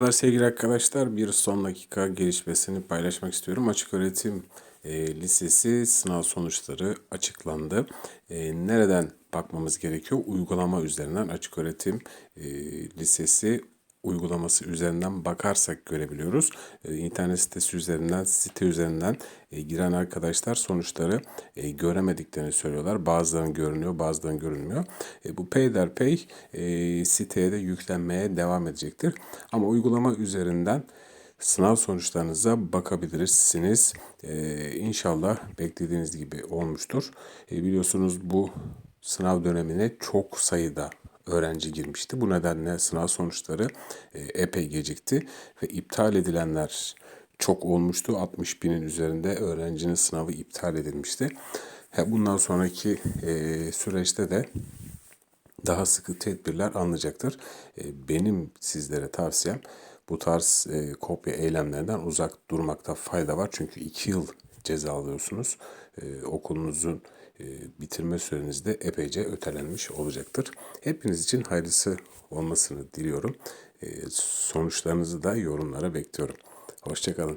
Merhabalar sevgili arkadaşlar. Bir son dakika gelişmesini paylaşmak istiyorum. Açık öğretim e, lisesi sınav sonuçları açıklandı. E, nereden bakmamız gerekiyor? Uygulama üzerinden açık öğretim e, lisesi uygulaması üzerinden bakarsak görebiliyoruz. E, internet sitesi üzerinden, site üzerinden e, giren arkadaşlar sonuçları e, göremediklerini söylüyorlar. Bazılarının görünüyor, bazılarının görünmüyor. E, bu peyderpey siteye de yüklenmeye devam edecektir. Ama uygulama üzerinden sınav sonuçlarınıza bakabilirsiniz. Ee, inşallah beklediğiniz gibi olmuştur. Biliyorsunuz bu sınav dönemine çok sayıda öğrenci girmişti. Bu nedenle sınav sonuçları e, epey gecikti ve iptal edilenler çok olmuştu. 60 binin üzerinde öğrencinin sınavı iptal edilmişti. Bundan sonraki e, süreçte de daha sıkı tedbirler alınacaktır. E, Benim sizlere tavsiyem bu tarz kopya eylemlerden uzak durmakta fayda var. Çünkü iki yıl ceza alıyorsunuz. E, okulunuzun e, bitirme süreniz de epeyce ötelenmiş olacaktır. Hepiniz için hayırlısı olmasını diliyorum. E, sonuçlarınızı da yorumlara bekliyorum. Hoşçakalın.